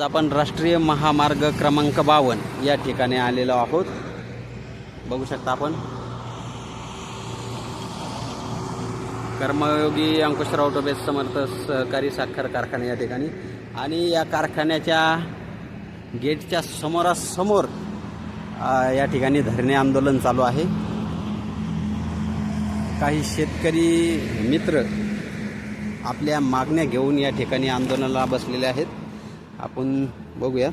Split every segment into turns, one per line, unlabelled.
आज आपण राष्ट्रीय महामार्ग क्रमांक बावन्न या ठिकाणी आलेलो आहोत. बघू शकता आपण. कर्मयोगी अंकुशराव टोबे समर्थ सहकारी साखर कारखाना या ठिकाणी. आणि या कारखान्याच्या गेटच्या समोरासमोर या ठिकाणी धरणे आंदोलन चालू आहे. काही शेतकरी मित्र आपल्या मागण्या घेऊन या ठिकाणी आंदोलनाला बसलेले आहेत. आपण बघूया.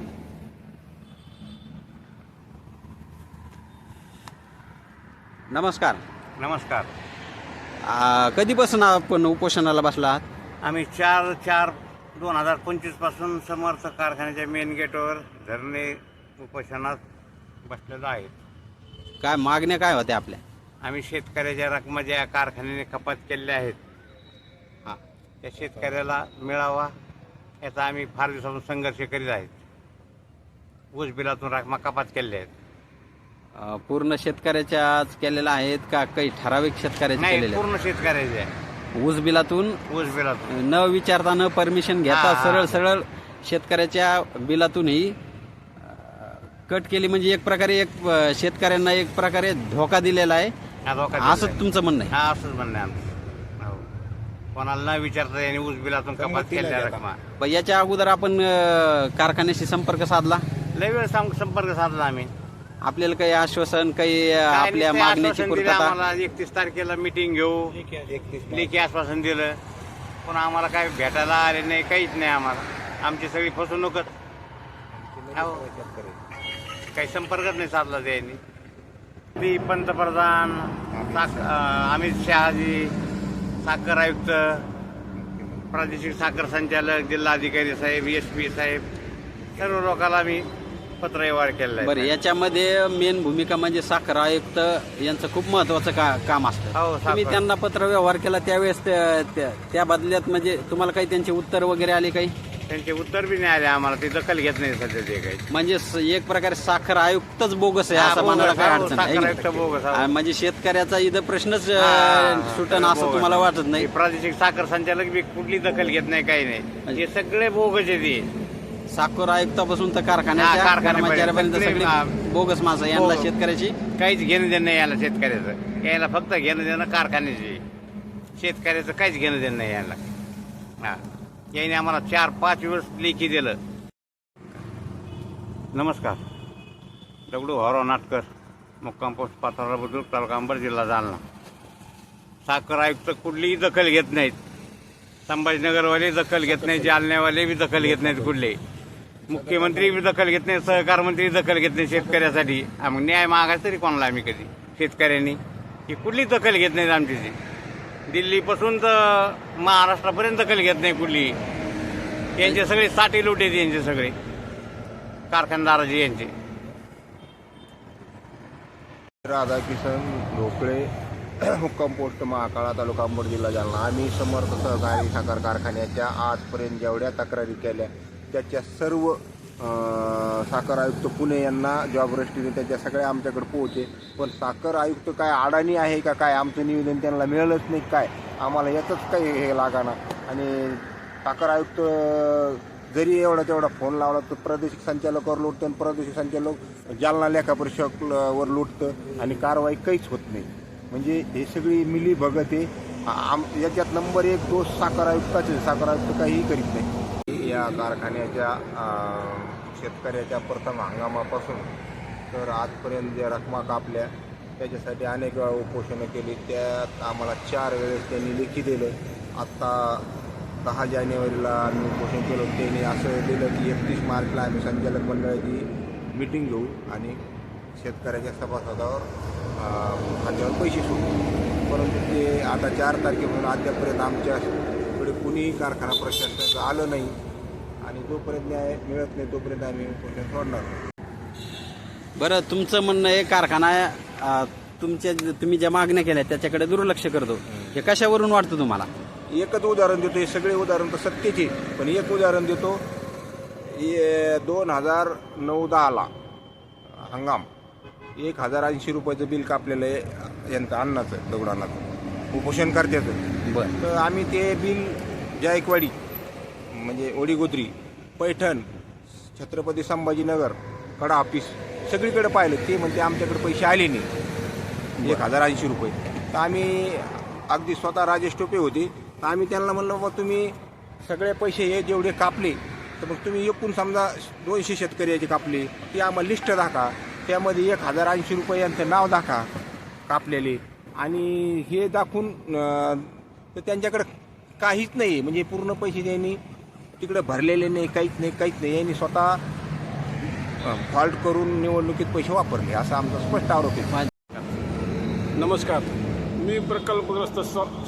नमस्कार.
नमस्कार.
आ, कधीपासून आपण उपोषणाला बसला आहात?
आम्ही चार चार दोन हजार पंचवीसपासून समर्थ कारखान्याच्या मेन गेटवर धरणे उपोषणात बसलेलो आहेत
काय मागण्या काय होत्या आपल्या?
आम्ही शेतकऱ्याच्या रकमा ज्या कारखान्याने कपात केलेल्या आहेत.
हा.
त्या शेतकऱ्याला मिळावा याचा आम्ही फार दिवसापासून संघर्ष करीत आहेत. ऊस बिलातून रकमा कपात केलेल्या आहेत.
अ, पूर्ण शेतकऱ्याच्याच केलेल्या आहेत का काही ठराविक शेतकऱ्याच्या
नाही
केलेल्या
पूर्ण शेतकऱ्याचे आहे.
आहेत? ऊस बिलातून?
ऊस बिलातून.
न विचारता न परमिशन घेता
हा.
सरळ सरळ शेतकऱ्याच्या बिलातूनही अ, कट केली. म्हणजे एक प्रकारे एक अ, शेतकऱ्यांना एक प्रकारे धोका दिलेला आहे.
हा धोका दिलेला
असं
आहे.
तुमचं म्हणणं आहे?
हा असंच म्हणणं आहे आमचं. कोणाला न विचारता यांनी ऊस बिलातून कपात केलेल्या रकमा.
पण याच्या अगोदर आपण अ, कारखान्याशी संपर्क साधला?
लय वेळ संपर्क साधला आम्ही.
आपल्याला काही आश्वासन काही अ, आपल्या
नुसते
मागण्याची
आश्वासन दिलं
पूर्तता
आम्हाला. एकतीस तारखेला मिटिंग घेऊ. लेखी आश्वासन दिलं. पण आम्हाला काय भेटायला आले नाही काहीच नाही आम्हाला. आमची सगळी फसवणूकच हो. काही संपर्कच नाही साधला त्यांनी. ती पंतप्रधान अं, अमित शहाजी साखर आयुक्त प्रादेशिक साखर संचालक जिल्हाधिकारी साहेब एस पी साहेब सर्व लोकांना आम्ही पत्रव्यवहार केलेला आहे.
बरं याच्यामध्ये मेन भूमिका म्हणजे साखर आयुक्त यांचं खूप महत्वाचं का काम असतं.
हो,
तुम्ही
साखर.
त्यांना पत्र व्यवहार केला त्यावेळेस त्या- त्या- त्या बदल्यात म्हणजे तुम्हाला काही त्यांचे उत्तर वगैरे आले काही?
त्यांचे उत्तर बी नाही आले आम्हाला ते दखल घेत नाही सध्या ते काही.
म्हणजे स- एक प्रकारे साखर आयुक्तच बोगस आहे
हा,
असं
बोगस,
म्हणायला काय
हो,
अडचण
साखर आयुक्त? बोगस, हो.
म्हणजे शेतकऱ्याचा इथं प्रश्नच
हा,
सुटन असं
बोगस.
तुम्हाला वाटत नाही?
प्रादेशिक साखर संचालक बी कुठली दखल घेत नाही काही नाही. हे सगळे बोगस आहे ते.
साखर आयुक्तापासून तर
हा,
कारखान्याच्या
कारखान्यापर्यंत.
कर्मचाऱ्यापर्यंत
सगळे,
सगळे
हा.
बोगस माणसं यांना
बोगस.
शेतकऱ्याची.
काहीच घेणं देणं नाही याला शेतकऱ्याचं. याला फक्त घेणं देणं कारखान्याचे. शेतकऱ्याचं काहीच घेणं देणं नाही याला. हा. याने आम्हाला चार पाच वेळेस लेखी दिलं. नमस्कार. दगडू हॉरो नाटकर मुक्काम पोस्ट पाथरा बुद्रुक तालुका अंबर जिल्हा जालना. साखर आयुक्त कुठलीही दखल घेत नाहीत. संभाजीनगरवाले दखल घेत नाहीत जालन्यावाले बी दखल घेत नाहीत कुठले मुख्यमंत्री बी दखल घेत नाही सहकार मंत्री दखल घेत नाही शेतकऱ्यासाठी. आम्ही मग न्याय मागायचं तरी कोणाला आम्ही कधी? शेतकऱ्यांनी. ही कुठली दखल घेत नाहीत आमची ती. दिल्लीपासून तर महाराष्ट्रापर्यंत दखल घेत नाही कुठली. यांचे सगळे साठे लुटे आहेत यांचे सगळे. कारखानदाराचे यांचे.
राधाकिशन ढोकळे मुक्काम पोस्ट महाकाळा तालुका अंबड जिल्हा जालना. आम्ही समर्थ सहकारी साखर कारखान्याच्या आजपर्यंत जेवढ्या तक्रारी केल्या त्याच्या सर्व साखर आयुक्त पुणे यांना जॉब रस्टीने त्याच्या सगळ्या आमच्याकडे पोहोचे पण साखर आयुक्त काय अडाणी आहे का काय? आमचं निवेदन त्यांना मिळालंच नाही काय? आम्हाला याचंच काही हे लागाना. आणि साखर आयुक्त जरी एवढा तेवढा फोन लावला तर प्रादेशिक संचालकावर लुटतं आणि प्रादेशिक संचालक जालना लेखा वर लुटतं आणि कारवाई काहीच होत नाही. म्हणजे हे सगळी मिली भगत आहे आम याच्यात नंबर एक दोष साखर आयुक्ताचे. साखर आयुक्त काहीही करीत नाही. या कारखान्याच्या शेतकऱ्याच्या प्रथम हंगामापासून तर आजपर्यंत ज्या रकमा कापल्या त्याच्यासाठी अनेक वेळा उपोषणं केली. त्यात आम्हाला चार वेळेस त्यांनी लेखी दिलं. आत्ता दहा जानेवारीला आम्ही उपोषण केलं. त्यांनी असं दिलं की एकतीस मार्चला आम्ही संचालक मंडळाची मिटिंग घेऊ आणि शेतकऱ्याच्या सभासदावर खात्यावर पैसे सोडू. परंतु ते आता चार तारखेपासून अद्यापर्यंत आमच्याकडे कुणीही कारखाना प्रशासनाचं आलं नाही. आणि जोपर्यंत न्याय मिळत नाही तोपर्यंत आम्ही उपोषण सोडणार नाही.
बरं तुमचं म्हणणं आहे कारखाना अ, तुमच्या तुम्ही ज्या मागण्या केल्या त्याच्याकडे दुर्लक्ष करतो. हे कशावरून वाटतं तुम्हाला?
एकच उदाहरण देतो हे सगळे उदाहरण तर सत्तेचे पण एक उदाहरण देतो. दोन हजार नऊ दहाला हंगाम एक हजार ऐंशी रुपयाचं बिल कापलेलं आहे यांचं अन्नाचं दगडांनाचं उपोषण करत्याचं
बरं.
तर आम्ही ते बिल जायकवाडी म्हणजे ओडीगोत्री पैठण छत्रपती संभाजीनगर कडा ऑफिस सगळीकडे पाहिलं. ते म्हणते आमच्याकडे पैसे आले नाही. एक हजार ऐंशी रुपये. तर आम्ही अगदी स्वतः राजेश टोपे होते. तर आम्ही त्यांना म्हणलं बाबा तुम्ही सगळे पैसे हे जेवढे कापले तर मग तुम्ही एकूण समजा दोनशे शेतकऱ्याचे कापले ते आम्हाला लिस्ट दाखवा त्यामध्ये एक हजार ऐंशी रुपये यांचं नाव दाखवा कापलेले. आणि हे दाखवून तर त्यांच्याकडे काहीच नाही. म्हणजे पूर्ण पैसे त्यांनी तिकडे भरलेले नाही काहीच नाही काहीच नाही. यांनी स्वतः फॉल्ट करून निवडणुकीत पैसे वापरले असा आमचा स्पष्ट आरोप आहे.
नमस्कार. मी प्रकल्पग्रस्त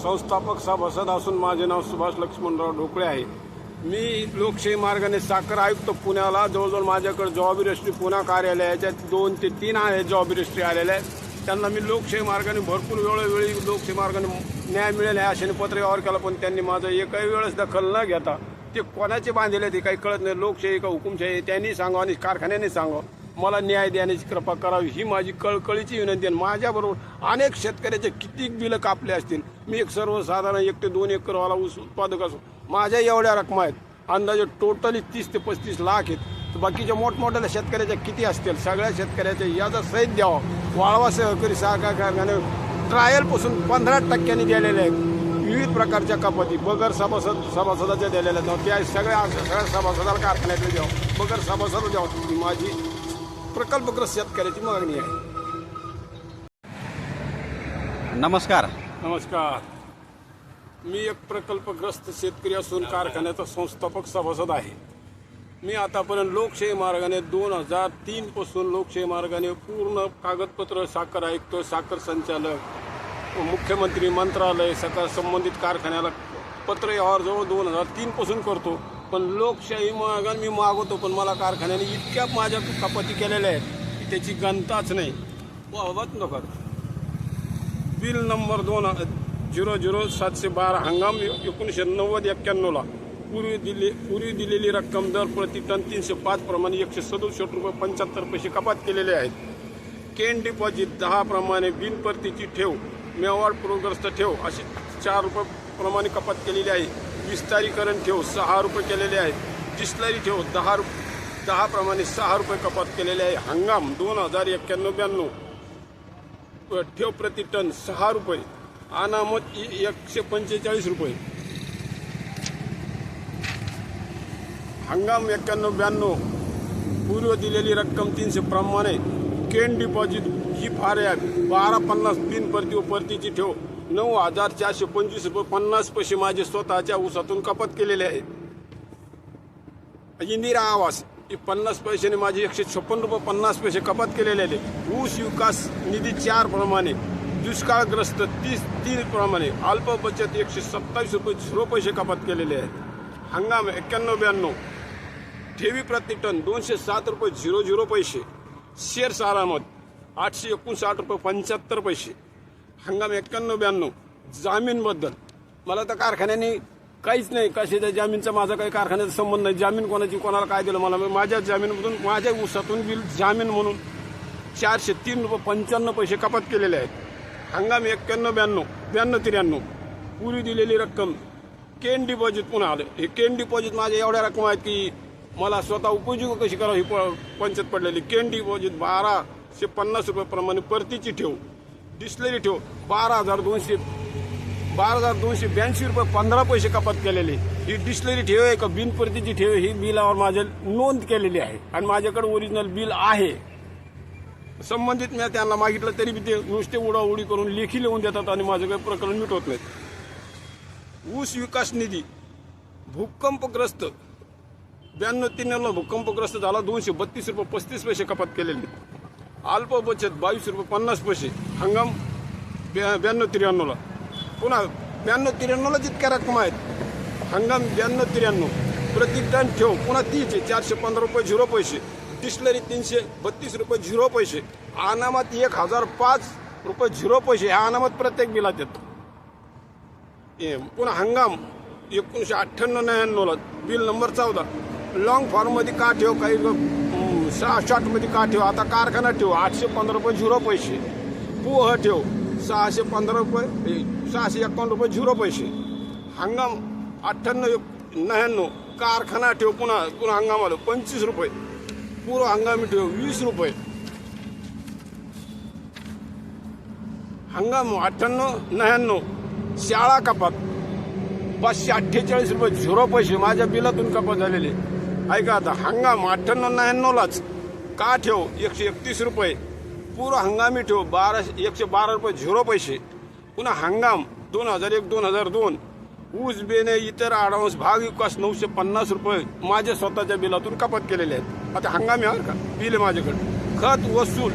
संस्थापक सभासद असून माझे नाव सुभाष लक्ष्मणराव ढोकळे आहे. मी लोकशाही मार्गाने साखर आयुक्त पुण्याला जवळजवळ माझ्याकडे जॉब रजिस्ट्री पुणा कार्यालयाच्या दोन ते तीन आहे जॉब रजिस्ट्री आलेल्या. आहेत त्यांना मी लोकशाही मार्गाने भरपूर वेळोवेळी लोकशाही मार्गाने न्याय मिळेल आहे अशाने पत्र व्यवहार केला पण त्यांनी माझं एकही वेळेस दखल न घेता ते कोणाचे बांधलेले ते काही कळत नाही. लोकशाही का हुकुमशाही त्यांनी सांगा आणि कारखान्याने सांगावं. मला न्याय देण्याची कृपा करावी ही माझी कळकळीची विनंती आहे. माझ्याबरोबर अनेक शेतकऱ्याचे किती बिलं कापले असतील? मी एक सर्वसाधारण एक ते दोन एकरवाला ऊस उत्पादक असो. माझ्या एवढ्या रकमा आहेत. अंदाजे टोटली तीस ते पस्तीस लाख आहेत. तर बाकीच्या मोठमोठ्या शेतकऱ्याच्या किती असतील? सगळ्या शेतकऱ्याच्या याचा सहित द्यावा. वाळवा सहकारी सहकार कारखाने ट्रायलपासून पंधरा टक्क्यांनी गेलेले आहेत. विविध प्रकारच्या कपाती बगर सभासद सभासदाच्या दिलेल्या आहेत त्या सगळ्या सगळ्या सभासदाला कारखान्यातले द्यावं बगर सभासद द्यावं ही माझी प्रकल्पग्रस्त शेतकऱ्याची मागणी आहे.
नमस्कार.
नमस्कार. मी एक प्रकल्पग्रस्त शेतकरी असून कारखान्याचा संस्थापक सभासद आहे. मी आतापर्यंत लोकशाही मार्गाने दोन हजार तीन पासून लोकशाही मार्गाने पूर्ण कागदपत्र साखर आयुक्त साखर संचालक मुख्यमंत्री मंत्रालय सकाळ संबंधित कारखान्याला पत्र व्यवहार जवळ दोन हजार तीनपासून करतो. पण लोकशाही मार्गाने मी मागवतो पण मला कारखान्याने इतक्या माझ्या कपाती केलेल्या आहेत की त्याची गणताच नाही. वाहवत नको बिल नंबर दोन झिरो झिरो सातशे बारा हंगाम एकोणीसशे नव्वद एक्क्याण्णवला पूर्वी दिली पूर्वी दिलेली रक्कम दर प्रति टन तीनशे पाच प्रमाणे एकशे सदुसष्ट रुपये पंच्याहत्तर पैसे कपात केलेले आहेत. केन डिपॉझिट दहा प्रमाणे बिनपरतीची ठेव. मेवाड पूरग्रस्त ठेव. अशी चार रुपये प्रमाणे कपात केलेली आहे. विस्तारीकरण ठेव सहा रुपये केलेले आहे. डिस्लरी ठेव दहा रु दहा प्रमाणे सहा रुपये कपात केलेले आहे. हंगाम दोन हजार एक्क्याण्णव ब्याण्णव. ठेव प्रति टन सहा रुपये. अनामत एकशे पंचेचाळीस रुपये. हंगाम एक्क्याण्णव ब्याण्णव. पूर्व दिलेली रक्कम तीनशे प्रमाणे. केन डिपॉझिट ही फार आहे. बारा पन्नास तीन परती परतीची ठेव. नऊ हजार चारशे पंचवीस रुपये पन्नास पैसे माझे स्वतःच्या ऊसातून कपात केलेले आहेत. इंदिरा आवास ही पन्नास पैशाने माझे एकशे छप्पन रुपये पन्नास पैसे कपात केलेले आहे ऊस विकास निधी चार प्रमाणे दुष्काळग्रस्त तीस तीन प्रमाणे अल्प बचत एकशे सत्तावीस रुपये झिरो पैसे कपात केलेले आहेत. हंगाम एक्क्याण्णव ब्याण्णव. ठेवी प्रति टन दोनशे सात रुपये झिरो झिरो पैसे. शेअर्स आरामत. आठशे एकोणसाठ रुपये पंच्याहत्तर पैसे. हंगाम एक्क्याण्णव ब्याण्णव. जामीनबद्दल. मला तर कारखान्याने काहीच नाही कशाच्या जामीनचा माझा काही कारखान्याचा संबंध नाही. जामीन कोणाची कोणाला काय दिलं मला? माझ्या जामीनमधून माझ्या ऊसातून बिल जामीन म्हणून चारशे तीन रुपये पंच्याण्णव पैसे कपात केलेले आहेत. हंगाम एक्क्याण्णव ब्याण्णव ब्याण्णव त्र्याण्णव. पुरी दिलेली रक्कम केन डिपॉझिट पुन्हा आलं. हे केन डिपॉझिट माझ्या एवढ्या रक्कम आहेत की मला स्वतः उपयोगी कशी करावी ही प- पंचायत पडलेली. केन डिपॉझिट बारा एकशे पन्नास रुपयाप्रमाणे परतीची ठेव. डिस्लरी ठेव. बारा हजार दोनशे बारा हजार दोनशे ब्याऐंशी रुपये पंधरा पैसे कपात केलेले. ही डिस्लरी ठेव आहे का? बिनपरतीची ठेव ही बिलावर माझ्या नोंद केलेली आहे. आणि माझ्याकडे ओरिजिनल बिल आहे. संबंधित मी त्यांना मागितलं तरी बी ते नुसते उडाउडी करून लेखी लिहून देतात आणि माझं काही प्रकरण मिटवत नाहीत. ऊस विकास निधी भूकंपग्रस्त ब्याण्णव त्र्याण्णवला भूकंपग्रस्त झाला दोनशे बत्तीस रुपये पस्तीस पैसे कपात केलेले. अल्प बचत बावीस रुपये पन्नास पैसे. हंगाम ब्या ब्याण्णव त्र्याण्णवला. पुन्हा ब्याण्णव त्र्याण्णवला जितक्या रक्कम आहेत हंगाम ब्याण्णव त्र्याण्णव. प्रति टन ठेव पुन्हा तीनशे चारशे पंधरा रुपये झिरो पैसे. डिस्लरी तीनशे बत्तीस रुपये झिरो पैसे. अनामत एक हजार पाच रुपये झिरो पैसे. ह्या अनामत प्रत्येक बिलात येतो. पुन्हा हंगाम एकोणीसशे अठ्ठ्याण्णव नव्याण्णवला. बिल नंबर चौदा. लॉंग फॉर्ममध्ये का ठेव काही सहा आठमध्ये का ठेव? आता कारखाना ठेव. आठशे पंधरा रुपये झिरो पैसे. पोह ठेव. सहाशे पंधरा रुपये सहाशे एकावन्न रुपये झिरो पैसे. हंगाम अठ्ठ्याण्णव एक- नव्याण्णव. कारखाना ठेव पुन्हा पुन्हा हंगामाला. पंचवीस रुपये. पूर्व हंगामी ठेव वीस रुपये. हंगाम अठ्ठ्याण्णव नव्याण्णव. शाळा कपात. पाचशे अठ्ठेचाळीस रुपये झिरो पैसे. माझ्या बिलातून कपात झालेले. ऐका आता हंगाम अठ्ठ्याण्णव नव्याण्णवलाच का ठेव? एकशे एकतीस रुपये. पूर्व हंगामी ठेव. बारा एकशे बारा रुपये झिरो पैसे. पुन्हा हंगाम दोन हजार एक दोन हजार दोन. ऊस बेने इतर ॲडव्हान्स भाग विकास नऊशे पन्नास रुपये. माझ्या स्वतःच्या बिलातून कपात केलेले आहेत. आता हंगामी आहे का? बिल आहे माझ्याकडे. खत वसूल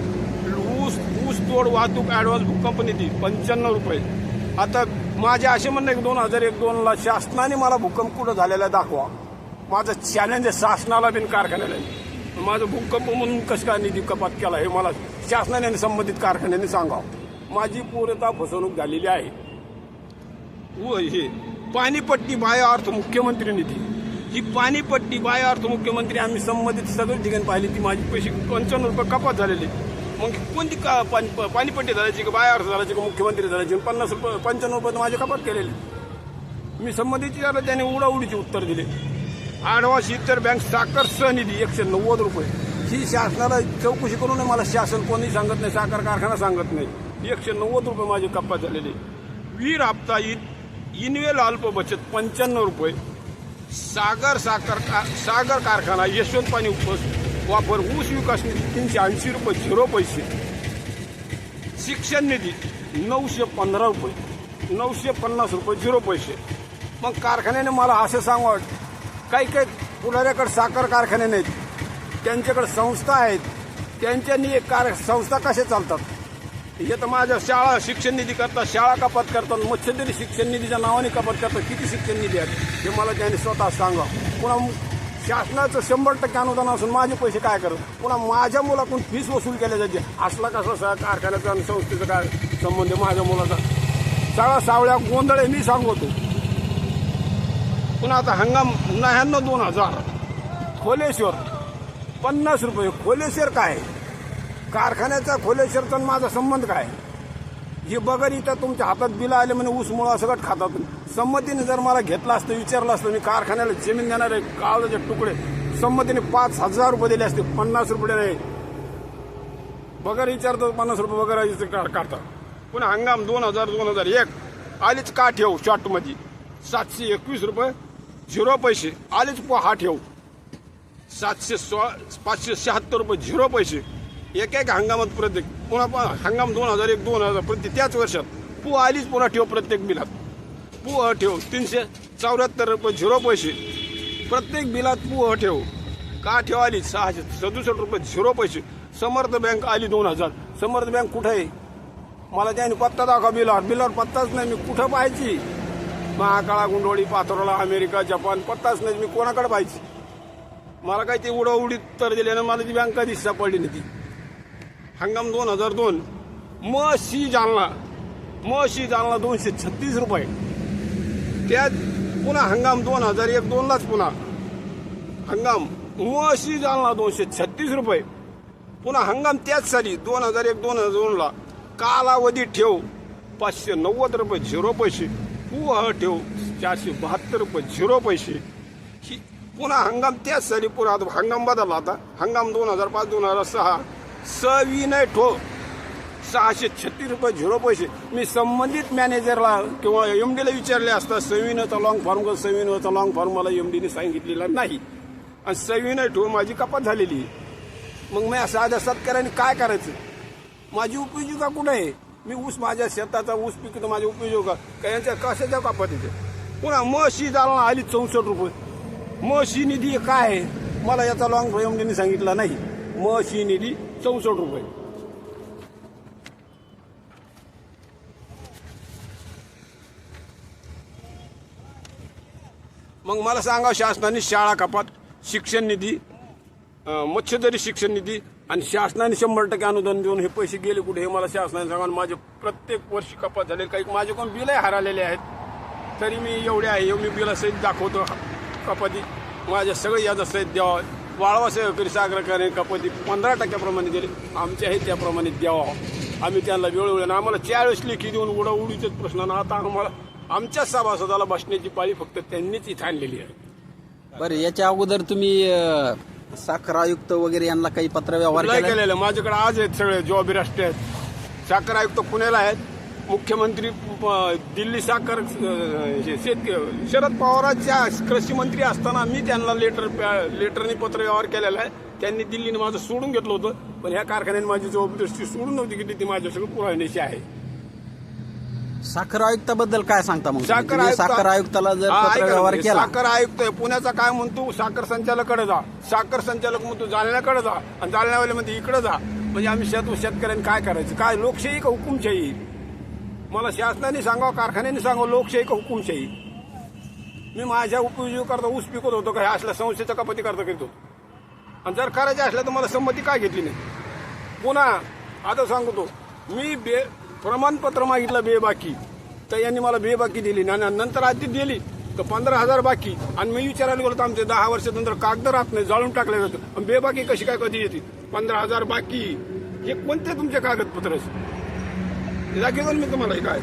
ऊस ऊस तोड वाहतूक ॲडव्हान्स बुक कंपनी ती पंच्याण्णव रुपये. आता माझे असे म्हणणं एक दोन हजार एक दोनला शासनाने मला भूकंप कुठं झालेला दाखवा. माझं चॅलेंज आहे शासनाला बिन कारखान्याला. माझं भूकंप म्हणून कसं काय निधी कपात केला हे मला शासनाने आणि संबंधित कारखान्याने सांगावं. माझी पूर्णता फसवणूक झालेली आहे. व हे पाणीपट्टी बाय अर्थ मुख्यमंत्री निधी. ही पाणीपट्टी बाय अर्थ मुख्यमंत्री आम्ही संबंधित सगळ्या ठिकाणी पाहिली ती माझी पैसे पंचावन्न रुपये कपात झालेली. मग कोणती का पाणी पाणीपट्टी झाल्याची का बाय अर्थ झाल्याची का मुख्यमंत्री झाल्याची पन्नास रुपये पंच्याण्णव रुपये माझे कपात केलेले. मी संबंधित विचारलं त्याने उडाउडीचे उत्तर दिले. आडवास इतर बँक साखर सहनिधी एकशे नव्वद रुपये. ही शासनाला चौकशी करून मला शासन कोणी सांगत नाही साखर कारखाना सांगत नाही. एकशे नव्वद रुपये माझे कप्पा झालेले. वीर हप्ता इनवेल अल्प बचत पंच्याण्णव रुपये. सागर साखर का सागर कारखाना यशवंत पाणी उपस वापर ऊस विकास निधी तीनशे ऐंशी रुपये झिरो पैसे. शिक्षण निधी नऊशे पंधरा रुपये. नऊशे पन्नास रुपये झिरो पैसे. मग कारखान्याने मला असं सांगावं काही काही पुढाऱ्याकडे साखर कारखाने नाहीत. त्यांच्याकडे संस्था आहेत. त्यांच्यानी एक कार संस्था कशा चालतात? हे तर माझ्या शाळा शिक्षण निधी करतात शाळा कपात करतात मत्स्यतरी शिक्षण निधीच्या नावाने कपात करतात. किती शिक्षण निधी आहेत? हे मला त्यांनी स्वतः सांगा. पुन्हा शासनाचं शंभर टक्के अनुदान असून माझे पैसे काय करत पुन्हा माझ्या मुलाकडून फीस वसूल केल्या जाते. असला कसा सा कारखान्याचा आणि संस्थेचा काय संबंध आहे माझ्या मुलाचा? सगळा सावळ्या गोंधळ आहे मी सांगतो. पुन्हा आता हंगाम नव्याण्णव दोन हजार. खोलेश्वर पन्नास रुपये. खोलेश्वर काय? कारखान्याचा खोलेश्वरचा आणि माझा संबंध काय? हे बगर इथं तुमच्या हातात बिलं आले म्हणे ऊस मुळा सगळं खातात. संमतीने जर मला घेतलं असतं विचारलं असतं मी कारखान्याला जमीन देणारे काळाचे तुकडे. संमतीने पाच हजार रुपये दिले असते पन्नास रुपये नाही बगर विचारतो पन्नास रुपये बगर काढतात. पुन्हा हंगाम दोन हजार दोन हजार एक. आलीच का ठेव शॉर्टमध्ये सातशे एकवीस रुपये. झिरो पैसे आलेच प हा ठेव. सातशे सो पाचशे शहात्तर रुपये झिरो पैसे. एक एक हंगामात प्रत्येक पुन्हा हंगाम दोन हजार एक दोन हजार प्रत्येक त्याच वर्षात पू आलीच पुन्हा ठेव प्रत्येक बिलात. पू अ ठेव तीनशे चौऱ्याहत्तर रुपये झिरो पैसे. प्रत्येक बिलात पू अ ठेव. का ठेव आली? सहाशे सदुसष्ट रुपये झिरो पैसे. समर्थ बँक आली दोन हजार. समर्थ बँक कुठं आहे? मला त्याने पत्ता दाखवा बिलावर. बिलावर पत्ताच नाही मी कुठं पाहायची? महाकाळा गुंडोळी पाथरोळा अमेरिका जपान पत्ताच नाही. मी कोणाकडे पाहायची? मला काही ते उडीत तर दिल्यानं मला ती बँक कधीच सापडली नाही ती. हंगाम दोन हजार दोन. म सी जालना. म शी जालना दोनशे छत्तीस रुपये. त्यात पुन्हा हंगाम दोन हजार एक दोनलाच पुन्हा. हंगाम म सी जालना दोनशे छत्तीस रुपये. पुन्हा हंगाम त्याच साली दोन हजार एक दोन हजार दोनला. कालावधी ठेव. पाचशे नव्वद रुपये झिरो पैसे. पुह ठेव? चारशे बहात्तर रुपये झिरो पैसे. ही पुन्हा हंगाम त्याच साली पुन्हा आता हंगाम बदलला आता. हंगाम दोन हजार पाच दोन हजार सहा. सविनय ठो सहाशे छत्तीस रुपये झिरो पैसे. मी संबंधित मॅनेजरला किंवा एम डीला विचारले असता सविनयचा लॉंग फॉर्म कर सविनयचा लॉंग फॉर्म मला एम डीने सांगितलेला नाही. आणि सविनय ठो माझी कपात झालेली आहे. मग मी साध्या शेतकऱ्यांनी काय करायचं? माझी उपयोजिका कुठं आहे? मी ऊस माझ्या शेताचा ऊस पिकतो माझ्या उपयोग का यांच्या कशाच्या कापात येते पुन्हा म्हशी जालना आली चौसष्ट रुपये. म्हशी निधी काय आहे? मला याचा लॉंग एमडीने सांगितला नाही. म्हशी निधी चौसष्ट रुपये. मग मला सांगा शासनाने शाळा कपात शिक्षण निधी अं, मत्स्यदरी शिक्षण निधी आणि शासनाने शंभर टक्के अनुदान देऊन हे पैसे गेले कुठे हे मला शासनाने सांगा. माझे प्रत्येक वर्षी कपात झाले काही माझे कोण बिलही हरवलेले आहेत. तरी मी एवढे आहे मी बिला सहित दाखवतो. कपाती माझ्या सगळे याचा सहित द्यावा. वाळवा सहकारी सागरकाने कपाती पंधरा टक्क्याप्रमाणे दिले. आमच्या आहे त्याप्रमाणे द्यावा. आम्ही त्यांना वेळोवेळी आणि आम्हाला वेळेस लेखी देऊन उडा उडीचेच प्रश्न. आता आम्हाला आमच्याच सभासदाला बसण्याची पाळी फक्त त्यांनीच इथे आणलेली आहे.
बरं याच्या अगोदर तुम्ही साखर आयुक्त वगैरे यांना काही पत्र व्यवहार
नाही
केला
केलेलं. माझ्याकडे आज आहेत सगळे जॉबी राष्ट्रीय आहेत. साखर आयुक्त पुण्याला आहेत. मुख्यमंत्री दिल्ली साखर अं, हे शेत शरद पवारांच्या कृषी मंत्री असताना मी त्यांना लेटर लेटरनी पत्र व्यवहार केलेला आहे. त्यांनी दिल्लीने माझं सोडून घेतलं होतं. पण ह्या कारखान्याने माझी जबाबदारी सोडून नव्हती की ती माझ्यासगळं पुराण्याची आहे.
साखर आयुक्ताबद्दल काय सांगता मग
साखर
तुम्ही
आयुक्त-
साखर आयुक्ताला जर
हा,
पत्र
ऐका ना,
व्यवहार केला.
साखर आयुक्त आहे. पुण्याचा काय म्हणतो? साखर संचालकाकडे जा. साखर संचालक म्हणतो जालन्याकडे जा. आणि जालन्यावाले म्हणते इकडे जा. म्हणजे आम्ही शेत शेतकऱ्यांनी काय करायचं? काय? लोकशाही का हुकुमशाही? मला शासनाने सांगावं कारखान्याने सांगावं लोकशाही का हुकुमशाही? मी माझ्या उपयोगाकरता ऊस पिकत होतो का? असल्या संस्थेच्या कपाती करता करीत होतो. आणि जर करायचं असलं तर मला संमती काय घेतली नाही? पुन्हा आता सांगतो. मी बे प्रमाणपत्र मागितलं बेबाकी तर यांनी मला बेबाकी दिली. आणि नंतर आधी दिली. तर पंधरा हजार बाकी. आणि मी विचारायला गेलो तर आमचे दहा वर्षानंतर कागद राहत नाही जाळून टाकले जातं आणि बेबाकी कशी काय कधी येते पंधरा हजार बाकी. हे कोणते तुमचे कागदपत्र ते मी तुम्हाला हे काय.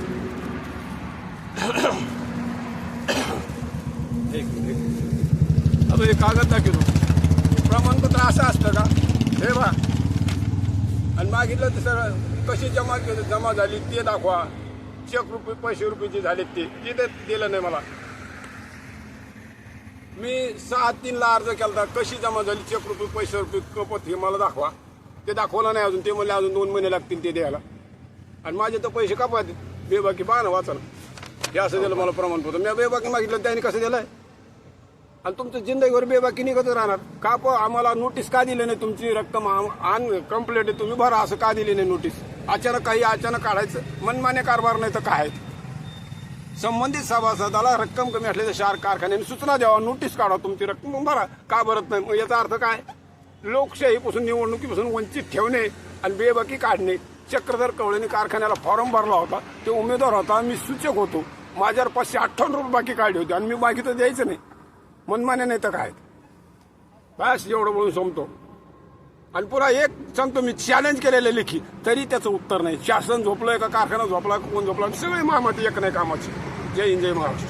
एक मिनिट. आता हे कागद दाखवतो. प्रमाणपत्र असं असतं का? हे बा आणि मागितलं तर सर कशी जमा जमा झाली ते दाखवा. चेक रुपये पैसे रुपयेचे झाले ते. ते दिलं नाही मला. मी सहा तीनला अर्ज केला होता कशी जमा झाली चेक रुपये पैसे रुपये कपत हे मला दाखवा. ते दाखवलं नाही अजून ते म्हणले अजून दोन महिने लागतील ते द्यायला. आणि माझे तर पैसे कापायचे बेबाकी पहा ना वाचा हे असं दिलं मला प्रमाणपत्र. मी बेबाकी मागितलं त्याने कसं दिलं आहे आणि तुमचं जिंदगीवर बेबाकी निघत राहणार. का प आम्हाला नोटीस का दिली नाही तुमची रक्कम? आण कंप्लेंट आहे तुम्ही भरा असं का दिली नाही नोटीस अचानक काही अचानक काढायचं मनमान्य कारभार नाही तर काय? आहे? संबंधित सभासदाला रक्कम कमी असले तर शार कारखान्याने सूचना द्यावा नोटीस काढा तुमची रक्कम भरा. का भरत नाही? मग याचा अर्थ काय? लोकशाहीपासून निवडणुकीपासून वंचित ठेवणे आणि बेबाकी काढणे. चक्रधर कवळेने कारखान्याला फॉर्म भरला होता. ते उमेदवार होता मी सूचक होतो. माझ्यावर पाचशे अठ्ठावन्न रुपये बाकी काढले होते आणि मी बाकी तर द्यायचं नाही. मनमाने नाही तर काय? बस एवढं बोलून संपतो. आणि पुरा एक सांगतो मी चॅलेंज केलेलं लिखी तरी त्याचं उत्तर नाही. शासन झोपलंय का कारखाना झोपला का कोण झोपला सगळे मामाती एक नाही कामाची. जय हिंद जय महाराष्ट्र.